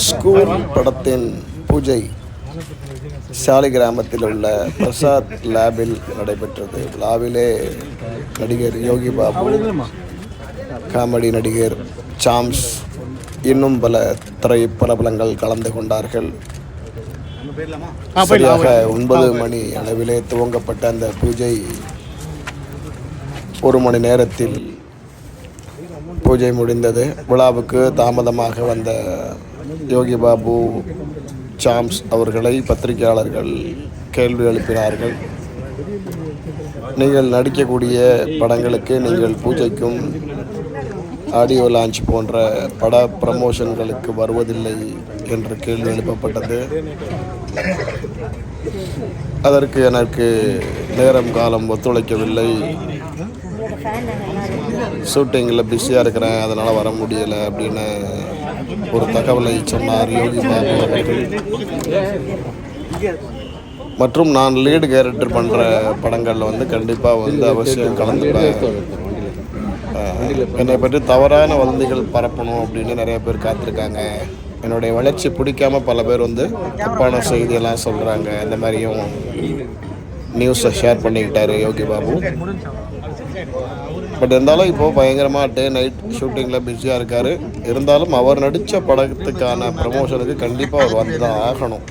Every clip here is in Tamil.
ஸ்கூல் படத்தின் பூஜை சாலை கிராமத்தில் உள்ள பிரசாத் லேபில் நடைபெற்றது. லாபிலே நடிகர் யோகி பாபு காமெடி நடிகர் சாம்ஸ் இன்னும் பல திரை பிரபலங்கள் கலந்து கொண்டார்கள். சரியாக ஒன்பது மணி அளவிலே துவங்கப்பட்ட அந்த பூஜை ஒரு மணி நேரத்தில் பூஜை முடிந்தது. விழாவுக்கு தாமதமாக வந்த யோகி பாபு சாம்ஸ் அவர்களை பத்திரிகையாளர்கள் கேள்வி எழுப்பினார்கள். நீங்கள் நடிக்கக்கூடிய படங்களுக்கு நீங்கள் பூஜைக்கும் ஆடியோ லான்ச் போன்ற பட ப்ரமோஷன்களுக்கு வருவதில்லை என்று கேள்வி எழுப்பப்பட்டது. அதற்கு எனக்கு நேரம் காலம் ஒத்துழைக்கவில்லை. ஷூட்டிங்கில் பிஸியாக இருக்கிறேன் அதனால் வர முடியலை அப்படின்னு ஒரு தகவலை சொன்னார் யோகி பாபு அவர்கள். மற்றும் நான் லீடு கேரக்டர் பண்ணுற படங்களில் வந்து கண்டிப்பாக வந்து அவசியம் கலந்துப்பேன் என்னை பற்றி தவறான வதந்திகள் பரப்பணும் அப்படின்னு நிறைய பேர் காத்திருக்காங்க. என்னுடைய வளர்ச்சி பிடிக்காம பல பேர் வந்து தப்பான செய்தியெல்லாம் சொல்கிறாங்க இந்த மாதிரியும் நியூஸை ஷேர் பண்ணிக்கிட்டாரு யோகி பாபு. பட் இருந்தாலும் இப்போது பயங்கரமாக டே நைட் ஷூட்டிங்கில் பிஸியாக இருக்கார். இருந்தாலும் அவர் நடித்த படத்துக்கான ப்ரமோஷனுக்கு கண்டிப்பாக அவர் வந்து தான் ஆகணும்.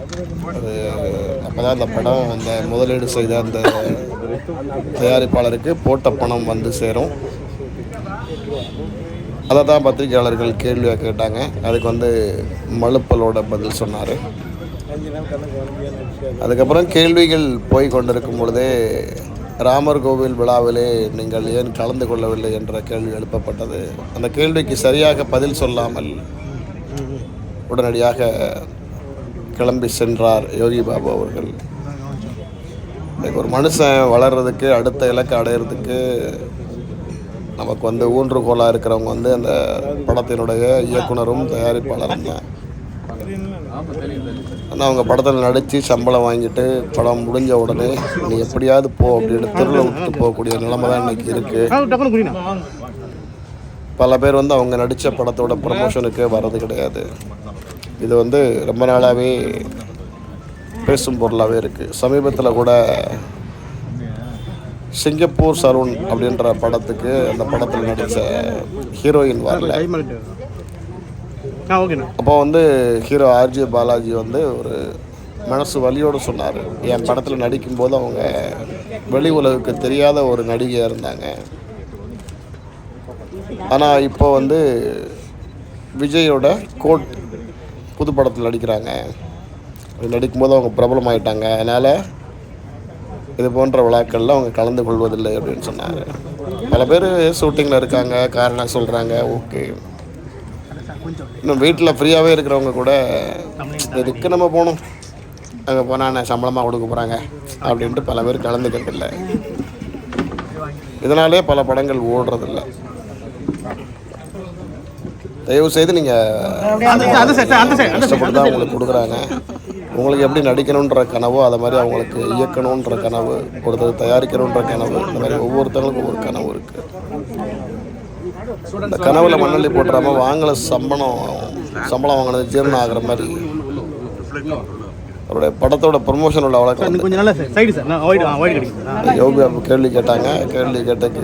அது அப்போ தான் அந்த படம் அந்த முதலீடு செய்த அந்த தயாரிப்பாளருக்கு போட்ட பணம் வந்து சேரும். அதை தான் பத்திரிகையாளர்கள் கேள்வியாக கேட்டாங்க. அதுக்கு வந்து மழுப்பலோட பதில் சொன்னார். அதுக்கப்புறம் கேள்விகள் போய் கொண்டிருக்கும் பொழுதே ராமர் கோவில் விழாவிலே நீங்கள் ஏன் கலந்து கொள்ளவில்லை என்ற கேள்வி எழுப்பப்பட்டது. அந்த கேள்விக்கு சரியாக பதில் சொல்லாமல் உடனடியாக கிளம்பி சென்றார் யோகி பாபு அவர்கள். ஒரு மனுஷன் வளர்றதுக்கு அடுத்த இலக்கை அடையிறதுக்கு நமக்கு வந்து ஊன்றுகோலாக இருக்கிறவங்க வந்து அந்த படத்தினுடைய இயக்குனரும் தயாரிப்பாளரும் தான். ஆனால் அவங்க படத்தில் நடித்து சம்பளம் வாங்கிட்டு படம் முடிஞ்ச உடனே நீ எப்படியாவது போ அப்படின்னு தெருவில் விட்டு போகக்கூடிய நிலைமை தான் இன்னைக்கு இருக்குது பல பேர் வந்து அவங்க நடித்த படத்தோட ப்ரமோஷனுக்கு வர்றது கிடையாது. இது வந்து ரொம்ப நாளாகவே பேசும் பொருளாகவே இருக்குது சமீபத்தில் கூட சிங்கப்பூர் சருண் அப்படின்ற படத்துக்கு அந்த படத்தில் நடித்த ஹீரோயின் வரல. ஓகேண்ணா அப்போ வந்து ஹீரோ ஆர்ஜே பாலாஜி வந்து ஒரு மனசு வலியோடு சொன்னார். என் படத்தில் நடிக்கும்போது அவங்க வெளி உலகுக்கு தெரியாத ஒரு நடிகையாக இருந்தாங்க. ஆனால் இப்போ வந்து விஜயோட கோட் புது படத்தில் நடிக்கிறாங்க. நடிக்கும்போது அவங்க பிரபலமாயிட்டாங்க. அதனால் இது போன்ற விழாக்களில் அவங்க கலந்து கொள்வதில்லை அப்படின்னு சொன்னாங்க பல பேர் ஷூட்டிங்கில் இருக்காங்க காரணம் சொல்கிறாங்க ஓகே இன்னும் வீட்டில் ஃப்ரீயாகவே இருக்கிறவங்க கூட எதுக்கு நம்ம போகணும்? அங்கே போனால் என்ன சம்பளமாக கொடுக்க போகிறாங்க அப்படின்ட்டு பல பேர் கலந்துக்கிறது இல்லை. இதனாலே பல படங்கள் ஓடுறதில்ல தயவு செய்து நீங்கள் கஷ்டப்பட்டு தான் உங்களுக்கு கொடுக்குறாங்க. உங்களுக்கு எப்படி நடிக்கணுன்ற கனவோ அதை மாதிரி அவங்களுக்கு இயக்கணுன்ற கனவு ஒருத்தர் தயாரிக்கணுன்ற கனவு இந்த மாதிரி ஒவ்வொருத்தங்களுக்கும் ஒவ்வொரு கனவு இருக்குது கனவுல மண்ணள்ளி போட்டுறாம வாங்கல சம்பளம். சம்பளம் வாங்கினது ஜீரணம் ஆகுற மாதிரி. அவருடைய படத்தோட ப்ரொமோஷன் உள்ள வழக்கம் யோகி கேள்வி கேட்டாங்க. கேள்வி கேட்டதுக்கு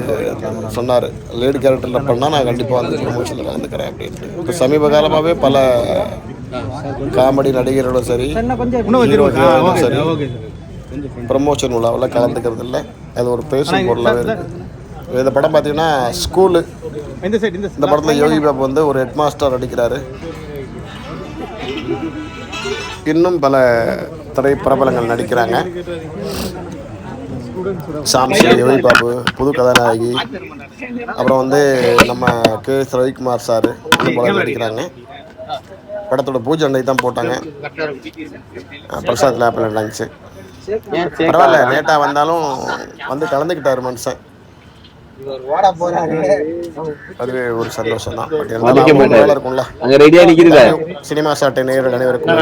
சொன்னார். லேடி கேரக்டரில் பண்ணால் நான் கண்டிப்பாக வந்து ப்ரொமோஷனில் கலந்துக்கிறேன் அப்படின்ட்டு. இப்போ சமீப காலமாகவே பல காமெடி நடிகர்களும் சரி இன்னும் ஹீரோ கொஞ்சம் ஆ ஹீரோயினும் ஓகே சரி சார் ஓகே சார். ப்ரமோஷன் விழாவில் கலந்துக்கிறது இல்லை அது ஒரு பேசும் பொருளாகவே இருக்குது இந்த படம் பார்த்தீங்கன்னா ஸ்கூலு இந்த சைடு இந்த இந்த படத்தில் யோகி பாபு வந்து ஒரு ஹெட் மாஸ்டர் நடிக்கிறாரு இன்னும் பல திரை பிரபலங்கள் நடிக்கிறாங்க சாம்சி யோகி பாபு புது கதாநாயகி. அப்புறம் வந்து நம்ம கே எஸ் ரவிக்குமார் சார் இன்னும் பலர் நடிக்கிறாங்க. படத்தோட பூஜை அன்னைக்கு தான் போட்டாங்க. பிரசாத் லேப்பில் நடந்துச்சு. பரவாயில்ல லேட்டாக வந்தாலும் வந்து கலந்துக்கிட்டாரு மனுஷன். அதுவே ஒரு சந்தோஷம் தான் இருக்கும்ல. அங்க ரெடியா நிக்கிறீங்க சினிமா சாட்டை நேரில் அனைவருக்கும்